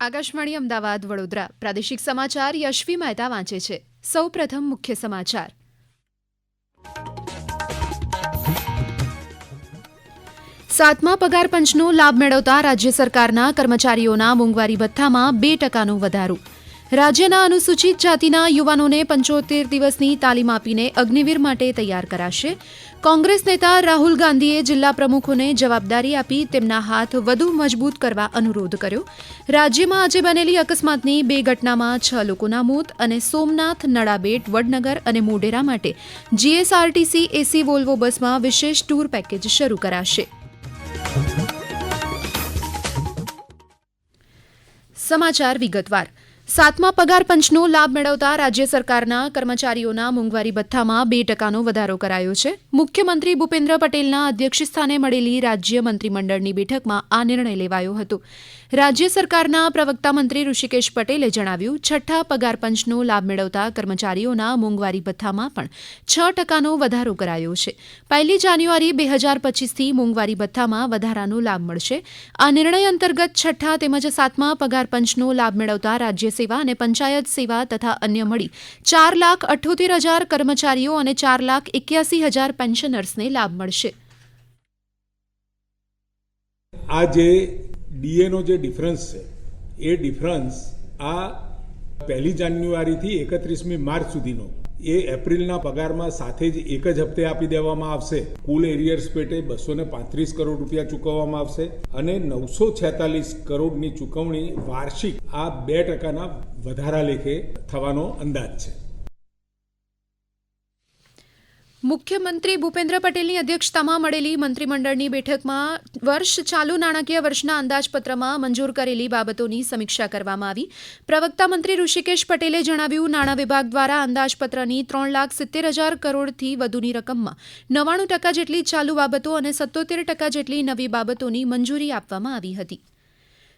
આકાશવાણી અમદાવાદ, વડોદરા. પ્રાદેશિક સમાચાર યશવી મહેતા વાંચે છે. સૌ પ્રથમ મુખ્ય સમાચાર. સાતમા પગાર પંચનો લાભ મેળવતા રાજ્ય સરકારના કર્મચારીઓના મોંઘવારી ભથ્થામાં બે ટકાનો વધારો. રાજ્યના અનુસૂચિત જાતિના યુવાનોને પંચોતેર દિવસની તાલીમ આપીને અગ્નિવીર માટે તૈયાર કરાશે. કોંગ્રેસ નેતા રાહુલ ગાંધીએ જિલ્લા પ્રમુખોને જવાબદારી આપી તેમના હાથ વધુ મજબૂત કરવા અનુરોધ કર્યો. રાજ્યમાં આજે બનેલી અકસ્માતની બે ઘટનામાં છ લોકોના મોત અને સોમનાથ નડાબેટ વડનગર અને મોઢેરા માટે જીએસઆરટીસી, એસી, વોલ્વો બસમાં વિશેષ ટૂર પેકેજ શરૂ કરાશે. સમાચાર વિગતવાર. સાતમા પગાર પંચનો લાભ મેળવતા રાજ્ય સરકારના કર્મચારીઓના મોંઘવારી ભથ્થામાં બે ટકાનો વધારો કરાયો છે. મુખ્યમંત્રી ભૂપેન્દ્ર પટેલના અધ્યક્ષસ્થાને મળેલી રાજ્ય મંત્રીમંડળની બેઠકમાં આ નિર્ણય લેવાયો હતો. રાજ્ય સરકારના પ્રવક્તા મંત્રી ઋષિકેશ પટેલે જણાવ્યું, છઠ્ઠા પગાર પંચનો લાભ મેળવતા કર્મચારીઓના મોંઘવારી ભથ્થામાં પણ છ ટકાનો વધારો કરાયો છે. પહેલી જાન્યુઆરી બે હજાર પચીસથી મોંઘવારી ભથ્થામાં વધારાનો લાભ મળશે. આ નિર્ણય અંતર્ગત છઠ્ઠા તેમજ સાતમા પગાર પંચનો લાભ મેળવતા રાજ્ય સેવા અને પંચાયત સેવા તથા અન્ય મળી ચાર લાખ અઠ્યોતેર હજાર કર્મચારીઓ અને ચાર લાખ એક્યાસી હજાર પેન્શનર્સને લાભ મળશે. આ જે ડીએનો જે ડિફરન્સ છે, એ ડિફરન્સ આ પહેલી જાન્યુઆરીથી એકત્રીસમી માર્ચ સુધીનો. એ એપ્રિલના પગારમાં સાથે જ એક જ હપ્તે આપી દેવામાં આવશે. કુલ એરિયર્સ પેટે બસો ને પાંત્રીસ કરોડ રૂપિયા ચૂકવવામાં આવશે અને નવસો છેતાલીસ કરોડની ચૂકવણી વાર્ષિક આ બે ટકાના વધારા લેખે થવાનો અંદાજ છે. મુખ્યમંત્રી ભૂપેન્દ્ર પટેલની અધ્યક્ષતામાં મળેલી મંત્રીમંડળની બેઠકમાં વર્ષ ચાલુ નાણાકીય વર્ષના અંદાજપત્રમાં મંજૂર કરેલી બાબતોની સમીક્ષા કરવામાં આવી. પ્રવક્તા મંત્રી ઋષિકેશ પટેલે જણાવ્યું, નાણાં વિભાગ દ્વારા અંદાજપત્રની ત્રણ લાખ સિત્તેર હજાર કરોડથી વધુની રકમમાં નવ્વાણું ટકા જેટલી ચાલુ બાબતો અને સત્તોતેર ટકા જેટલી નવી બાબતોની મંજૂરી આપવામાં આવી હતી.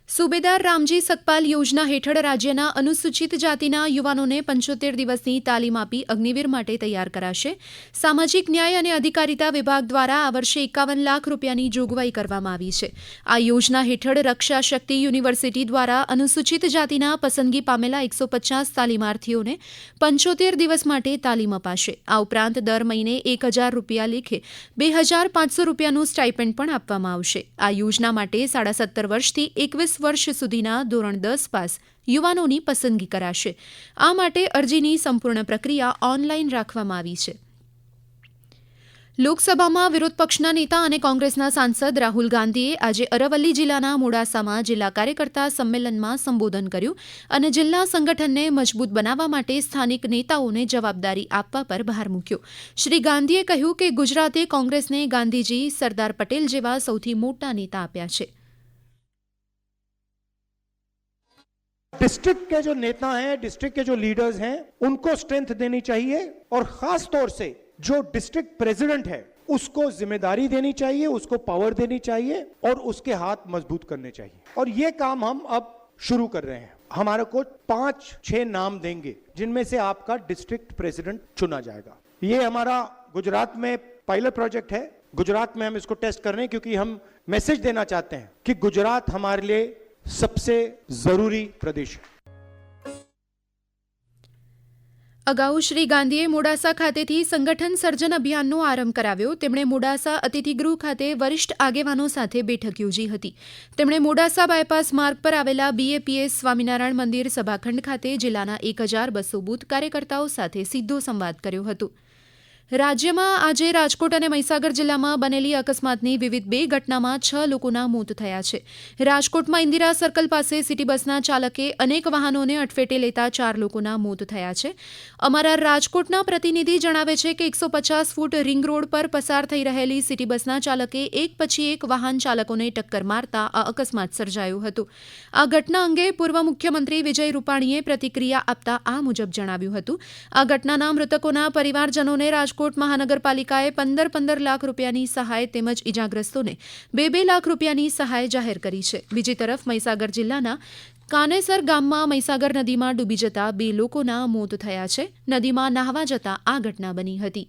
સુબેદાર રામજી સતપાલ યોજના હેઠળ રાજ્યના અનુસૂચિત જાતિના યુવાનોને પંચોતેર દિવસની તાલીમ આપી અગ્નિવીર માટે તૈયાર કરાશે. સામાજિક ન્યાય અને અધિકારિતા વિભાગ દ્વારા આ વર્ષે એકાવન લાખ રૂપિયાની જોગવાઈ કરવામાં આવી છે. આ યોજના હેઠળ રક્ષા શક્તિ યુનિવર્સિટી દ્વારા અનુસૂચિત જાતિના પસંદગી પામેલા એકસો પચાસ તાલીમાર્થીઓને પંચોતેર દિવસ માટે તાલીમ અપાશે. આ ઉપરાંત દર મહિને એક હજાર રૂપિયા લેખે બે હજાર પાંચસો રૂપિયાનું સ્ટાઇપેન્ડ પણ આપવામાં આવશે. આ યોજના માટે સાડા સત્તર વર્ષથી એકવીસ વર્ષ સુધીના ધોરણ દસ પાસ યુવાનોની પસંદગી કરાશે. આ માટે અરજીની સંપૂર્ણ પ્રક્રિયા ઓનલાઈન રાખવામાં આવી છે. લોકસભામાં વિરોધ પક્ષના નેતા અને કોંગ્રેસના સાંસદ રાહુલ ગાંધીએ આજે અરવલ્લી જિલ્લાના મોડાસામાં જિલ્લા કાર્યકર્તા સંમેલનમાં સંબોધન કર્યું અને જિલ્લા સંગઠનને મજબૂત બનાવવા માટે સ્થાનિક નેતાઓને જવાબદારી આપવા પર ભાર મૂક્યો. શ્રી ગાંધીએ કહ્યું કે ગુજરાતે કોંગ્રેસને ગાંધીજી સરદાર પટેલ જેવા સૌથી મોટા નેતા આપ્યા છે. डिस्ट्रिक्ट के जो नेता हैं डिस्ट्रिक्ट के जो लीडर्स हैं, उनको स्ट्रेंथ देनी चाहिए और खास तौर से जो डिस्ट्रिक्ट प्रेसिडेंट है, उसको ज़िम्मेदारी देनी चाहिए, उसको पावर देनी चाहिए और उसके हाथ मज़बूत करने चाहिए। और ये काम हम अब शुरू कर रहे हैं। हमारे को पाँच, छह नाम देंगे, जिनमें से आपका डिस्ट्रिक्ट प्रेसिडेंट चुना जाएगा। ये हमारा गुजरात में पायलट प्रोजेक्ट है। गुजरात में हम इसको टेस्ट कर रहे हैं क्योंकि हम मैसेज देना चाहते हैं कि गुजरात हमारे लिए सबसे जरूरी प्रदेश है અગાઉ શ્રી ગાંધીએ મોડાસા ખાતેથી સંગઠન સર્જન અભિયાનનો આરંભ કરાવ્યો તેમણે મોડાસા અતિથિગૃહ ખાતે વરિષ્ઠ આગેવાનો સાથે બેઠક યોજી હતી તેમણે મોડાસા બાયપાસ માર્ગ પર આવેલા બીએપીએસ સ્વામિનારાયણ મંદિર સભાખંડ ખાતે જિલ્લાના એક હજાર બસો બૂથ કાર્યકર્તાઓ સાથે સીધો સંવાદ કર્યો હતો રાજ્યમાં આજે રાજકોટ અને મહીસાગર જિલ્લામાં બનેલી અકસ્માતની વિવિધ બે ઘટનામાં છ લોકોના મોત થયા છે. રાજકોટમાં ઇન્દિરા સર્કલ પાસે સિટી બસના ચાલકે અનેક વાહનોને અટફેટે લેતા ચાર લોકોના મોત થયા છે. અમારા રાજકોટના પ્રતિનિધિ જણાવે છે કે એકસો પચાસ ફૂટ રિંગ રોડ પર પસાર થઈ રહેલી સિટી બસના ચાલકે એક પછી એક વાહન ચાલકોને ટક્કર મારતા આ અકસ્માત સર્જાયું હતું. આ ઘટના અંગે પૂર્વ મુખ્યમંત્રી વિજય રૂપાણીએ પ્રતિક્રિયા આપતા આ મુજબ જણાવ્યું હતું. આ ઘટનાના મૃતકોના પરિવારજનોને રાજકોટ મહાનગરપાલિકાએ પંદર પંદર લાખ રૂપિયાની સહાય તેમજ ઇજાગ્રસ્તોને બે બે લાખ રૂપિયાની સહાય જાહેર કરી છે. બીજી તરફ મહીસાગર જિલ્લાના કાનેસર ગામમાં મહીસાગર નદીમાં ડૂબી જતા બે લોકોના મોત થયા છે. નદીમાં નાહવા જતા આ ઘટના બની હતી.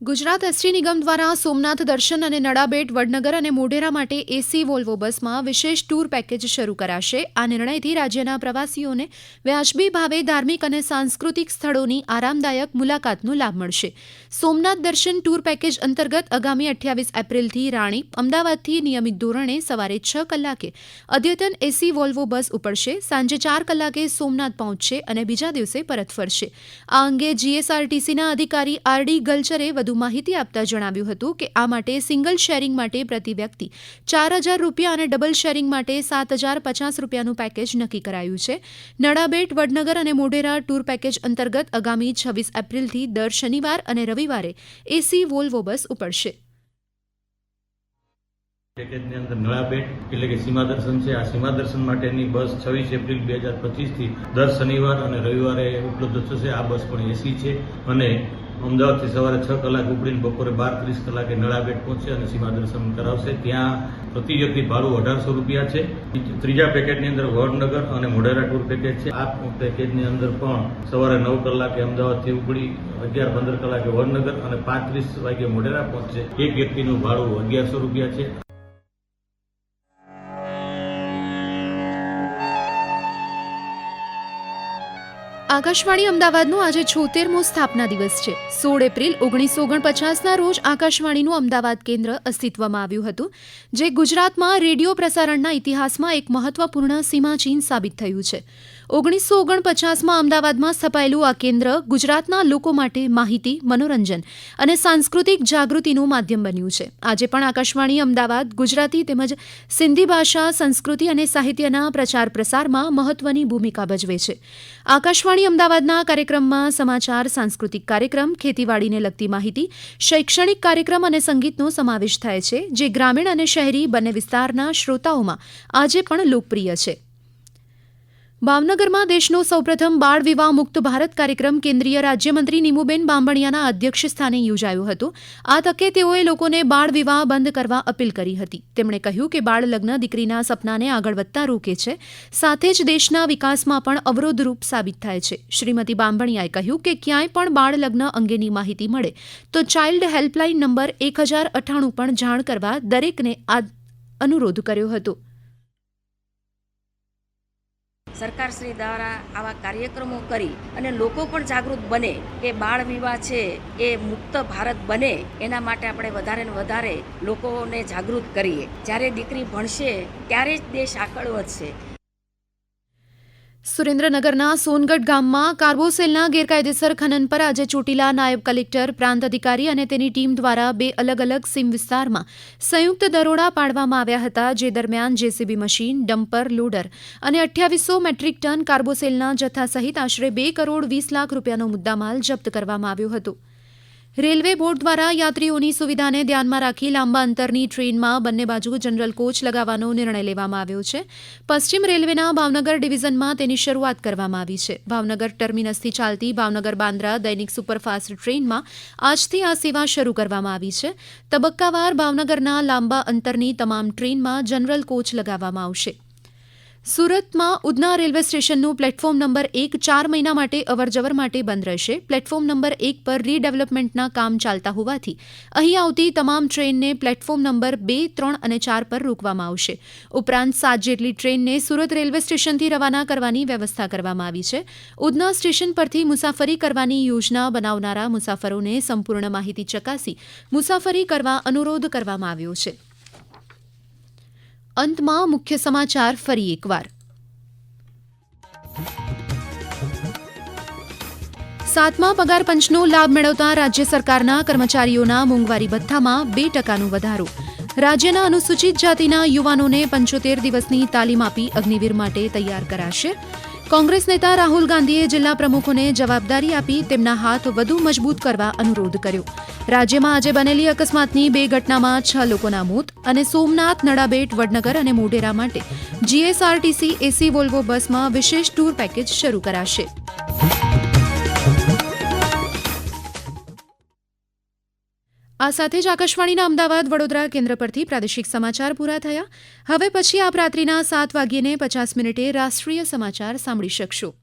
ગુજરાત એસટી નિગમ દ્વારા સોમનાથ દર્શન અને નડાબેટ વડનગર અને મોઢેરા માટે એસી વોલ્વો બસમાં વિશેષ ટૂર પેકેજ શરૂ કરાશે. આ નિર્ણયથી રાજ્યના પ્રવાસીઓને વ્યાજબી ભાવે ધાર્મિક અને સાંસ્કૃતિક સ્થળોની આરામદાયક મુલાકાતનો લાભ મળશે. સોમનાથ દર્શન ટૂર પેકેજ અંતર્ગત આગામી અઠ્યાવીસ એપ્રિલથી રાણી અમદાવાદથી નિયમિત ધોરણે સવારે છ કલાકે અદ્યતન એસી વોલ્વો બસ ઉપડશે. સાંજે ચાર કલાકે સોમનાથ પહોંચશે અને બીજા દિવસે પરત ફરશે. આ અંગે જીએસઆરટીસીના અધિકારી આરડી ગલચરે વધુ માહિતી આપતા જણાવ્યું હતું કે આ માટે સિંગલ શેરિંગ માટે પ્રતિ વ્યક્તિ ચાર હજાર રૂપિયા અને ડબલ શેરિંગ માટે સાત હજાર પચાસ રૂપિયાનું પેકેજ નક્કી કરાયું છે. નડાબેટ, વડનગર અને મોઢેરા ટૂર પેકેજ અંતર્ગત આગામી છવ્વીસ એપ્રિલથી દર શનિવાર અને રવિવારે એસી વોલ્વો બસ ઉપડશે. પેકેજની અંદર નળાપેટ એટલે કે સીમા દર્શન છે. આ સીમા દર્શન માટેની બસ છવ્વીસ એપ્રિલ બે હજાર પચીસથી દર શનિવાર અને રવિવારે ઉપલબ્ધ થશે. આ બસ પણ એસી છે અને અમદાવાદથી સવારે છ કલાક ઉપડીને બપોરે બાર ત્રીસ કલાકે નળાબેટ પહોંચશે અને સીમા દર્શન કરાવશે. ત્યાં પ્રતિ વ્યક્તિ ભાડું અઢારસો રૂપિયા છે. ત્રીજા પેકેજની અંદર વડનગર અને મોઢેરા ટૂર પેકેજ છે. આ પેકેજની અંદર પણ સવારે નવ કલાકે અમદાવાદથી ઉપડી અગિયાર પંદર કલાકે વડનગર અને પાંત્રીસ વાગે મોઢેરા પહોંચશે. એક વ્યક્તિનું ભાડું અગિયારસો રૂપિયા છે. આકાશવાણી અમદાવાદનો આજે છોતેરમો સ્થાપના દિવસ છે. સોળ એપ્રિલ ઓગણીસો ઓગણપચાસના રોજ આકાશવાણીનું અમદાવાદ કેન્દ્ર અસ્તિત્વમાં આવ્યું હતું, જે ગુજરાતમાં રેડિયો પ્રસારણના ઇતિહાસમાં એક મહત્વપૂર્ણ સીમાચિહ્ન સાબિત થયું છે. ઓગણીસો ઓગણપચાસમાં અમદાવાદમાં સ્થપાયેલું આ કેન્દ્ર ગુજરાતના લોકો માટે માહિતી, મનોરંજન અને સાંસ્કૃતિક જાગૃતિનું માધ્યમ બન્યું છે. આજે પણ આકાશવાણી અમદાવાદ, ગુજરાતી તેમજ સિંધી ભાષા, સંસ્કૃતિ અને સાહિત્યના પ્રચાર પ્રસારમાં મહત્વની ભૂમિકા ભજવે છે. આકાશવાણી અમદાવાદના કાર્યક્રમમાં સમાચાર, સાંસ્કૃતિક કાર્યક્રમ, ખેતીવાડીને લગતી માહિતી, શૈક્ષણિક કાર્યક્રમ અને સંગીતનો સમાવેશ થાય છે, જે ગ્રામીણ અને શહેરી બંને વિસ્તારના શ્રોતાઓમાં આજે પણ લોકપ્રિય છે. ભાવનગરમાં દેશનો સૌપ્રથમ બાળ વિવાહ મુક્ત ભારત કાર્યક્રમ કેન્દ્રીય રાજ્યમંત્રી નીમુબેન બાંભણિયાના અધ્યક્ષ સ્થાને યોજાયો હતો. આ તકે તેઓએ લોકોને બાળ વિવાહ બંધ કરવા અપીલ કરી હતી. તેમણે કહ્યું કે બાળ લગ્ન દીકરીના સપનાને આગળ વધતા રોકે છે. સાથે જ દેશના વિકાસમાં પણ અવરોધરૂપ સાબિત થાય છે. શ્રીમતી બાંભણિયાએ કહ્યું કે ક્યાંય પણ બાળ લગ્ન અંગેની માહિતી મળે, તો ચાઇલ્ડ હેલ્પલાઇન નંબર એક હજાર અઠ્ઠાણું પણ જાણ કરવા દરેકને આ અનુરોધ કર્યો હતો. સરકારશ્રી દ્વારા આવા કાર્યક્રમો કરી અને લોકો પણ જાગૃત બને કે બાળ વિવાહ છે, એ મુક્ત ભારત બને, એના માટે આપણે વધારે ને વધારે લોકોને જાગૃત કરીએ. જ્યારે દીકરી ભણશે, ત્યારે જ દેશ આગળ વધશે. સુરેન્દ્રનગરના સોનગઢ ગામમાં કાર્બોસેલના ગેરકાયદેસર ખનન પર આજે ચોટીલા નાયબ કલેક્ટર, પ્રાંત અધિકારી અને તેની ટીમ દ્વારા બે અલગ અલગ સીમ વિસ્તારમાં સંયુક્ત દરોડા પાડવામાં આવ્યા હતા, જે દરમિયાન જેસીબી મશીન, ડમ્પર, લોડર અને અઠ્યાવીસો મેટ્રિક ટન કાર્બોસેલના જથ્થા સહિત આશરે બે કરોડ વીસ લાખ રૂપિયાનો મુદ્દામાલ જપ્ત કરવામાં આવ્યો હતો. રેલવે બોર્ડ દ્વારા યાત્રીઓની સુવિધાને ધ્યાનમાં રાખી લાંબા અંતરની ટ્રેનમાં બંને બાજુ જનરલ કોચ લગાવવાનો નિર્ણય લેવામાં આવ્યો છે. પશ્ચિમ રેલવેના ભાવનગર ડિવિઝનમાં તેની શરૂઆત કરવામાં આવી છે. ભાવનગર ટર્મિનસથી ચાલતી ભાવનગર બાંદ્રા દૈનિક સુપરફાસ્ટ ટ્રેનમાં આજથી આ સેવા શરૂ કરવામાં આવી છે. તબક્કાવાર ભાવનગરના લાંબા અંતરની તમામ ટ્રેનમાં જનરલ કોચ લગાવવામાં આવશે. સુરતમાં ઉધના રેલવે સ્ટેશનનું પ્લેટફોર્મ નંબર એક ચાર મહિના માટે અવરજવર માટે બંધ રહેશે. પ્લેટફોર્મ નંબર એક પર રીડેવલપમેન્ટના કામ ચાલતા હોવાથી અહીં આવતી તમામ ટ્રેનને પ્લેટફોર્મ નંબર બે, ત્રણ અને ચાર પર રોકવામાં આવશે. ઉપરાંત સાત જેટલી ટ્રેનને સુરત રેલવે સ્ટેશનથી રવાના કરવાની વ્યવસ્થા કરવામાં આવી છે. ઉધના સ્ટેશન પરથી મુસાફરી કરવાની યોજના બનાવનારા મુસાફરોને સંપૂર્ણ માહિતી ચકાસી મુસાફરી કરવા અનુરોધ કરવામાં આવ્યો છે. અંતમાં મુખ્ય સમાચાર ફરી એકવાર. સાતમા પગાર પંચનો લાભ મેળવતા રાજ્ય સરકારના કર્મચારીઓના મોંઘવારી ભથ્થામાં બે ટકાનો વધારો. રાજ્યના અનુસૂચિત જાતિના યુવાનોને પંચોતેર દિવસની તાલીમ આપી અગ્નિવીર માટે તૈયાર કરાશે. કોંગ્રેસ નેતા રાહુલ ગાંધીએ જિલ્લા પ્રમુખોને જવાબદારી આપી તેમના હાથ વધુ મજબૂત કરવા અનુરોધ કર્યો. રાજ્યમાં આજે બનેલી અકસ્માતની બે ઘટનામાં છ લોકોના મોત અને સોમનાથ, નડાબેટ, વડનગર અને મોઢેરા માટે જીએસઆરટીસી એસી વોલ્વો બસમાં વિશેષ ટૂર પેકેજ શરૂ કરાશે. આ સાથે જ આકાશવાણીના અમદાવાદ વડોદરા કેન્દ્ર પરથી પ્રાદેશિક સમાચાર પૂરા થયા. હવે પછી આપ રાત્રિના સાત વાગ્યે પચાસ મિનિટે રાષ્ટ્રીય સમાચાર સાંભળી શકશો.